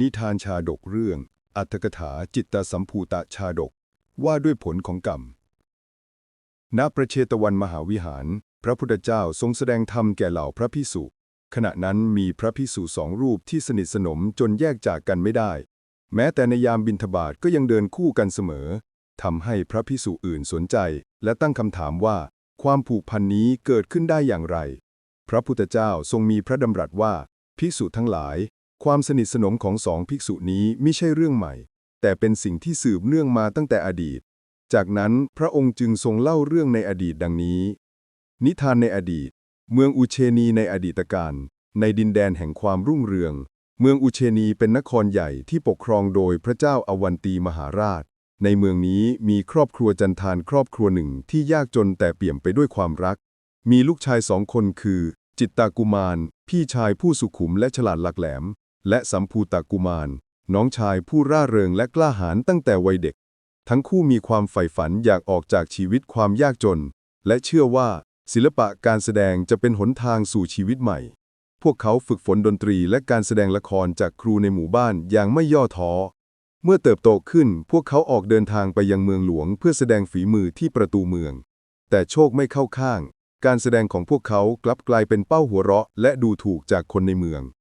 นิทานชาดกเรื่อง อัตถกถาจิตตสัมภูตะชาดก ว่าด้วยผลของกรรม ณ ประเชตวันมหาวิหาร พระพุทธเจ้าทรงแสดงธรรมแก่เหล่าพระพิสุ ขณะนั้นมีพระพิสุสองรูปที่สนิทสนมจนแยกจากกันไม่ได้ แม้แต่ในยามบิณฑบาตก็ยังเดินคู่กันเสมอ ทำให้พระพิสุอื่นสนใจ และตั้งคำถามว่า ความผูกพันนี้เกิดขึ้นได้อย่างไร พระพุทธเจ้าทรงมีพระดำรัสว่าภิกษุทั้งหลาย ความสนิทสนมของสองภิกษุนี้ไม่ใช่เรื่องใหม่ แต่เป็นสิ่งที่สืบเนื่องมาตั้งแต่อดีต จากนั้นพระองค์จึงทรงเล่าเรื่องในอดีตดังนี้ นิทานในอดีต เมืองอุเชนีในอดีตการในดินแดนแห่งความรุ่งเรือง เมืองอุเชนีเป็นนครใหญ่ที่ปกครองโดยพระเจ้าอวันตีมหาราช ในเมืองนี้มีครอบครัวจันทานครอบครัวหนึ่งที่ยากจนแต่เปี่ยมไปด้วยความรัก มีลูกชายสองคนคือ จิตตากุมาร พี่ชายผู้สุขุมและฉลาดหลักแหลม และสัมภูตากุมาร น้องชายผู้ร่าเริงและกล้าหาญตั้งแต่วัยเด็ก ทั้งคู่มีความใฝ่ฝันอยากออกจากชีวิตความยากจน และเชื่อว่า ศิลปะการแสดงจะเป็นหนทางสู่ชีวิตใหม่ พวกเขาฝึกฝนดนตรีและการแสดงละครจากครูในหมู่บ้านอย่างไม่ย่อท้อ เมื่อเติบโตขึ้นพวกเขาออกเดินทางไปยังเมืองหลวง เพื่อแสดงฝีมือที่ประตูเมือง แต่โชคไม่เข้าข้างการแสดงของพวกเขากลับกลายเป็นเป้าหัวเราะ และดูถูกจากคนในเมือง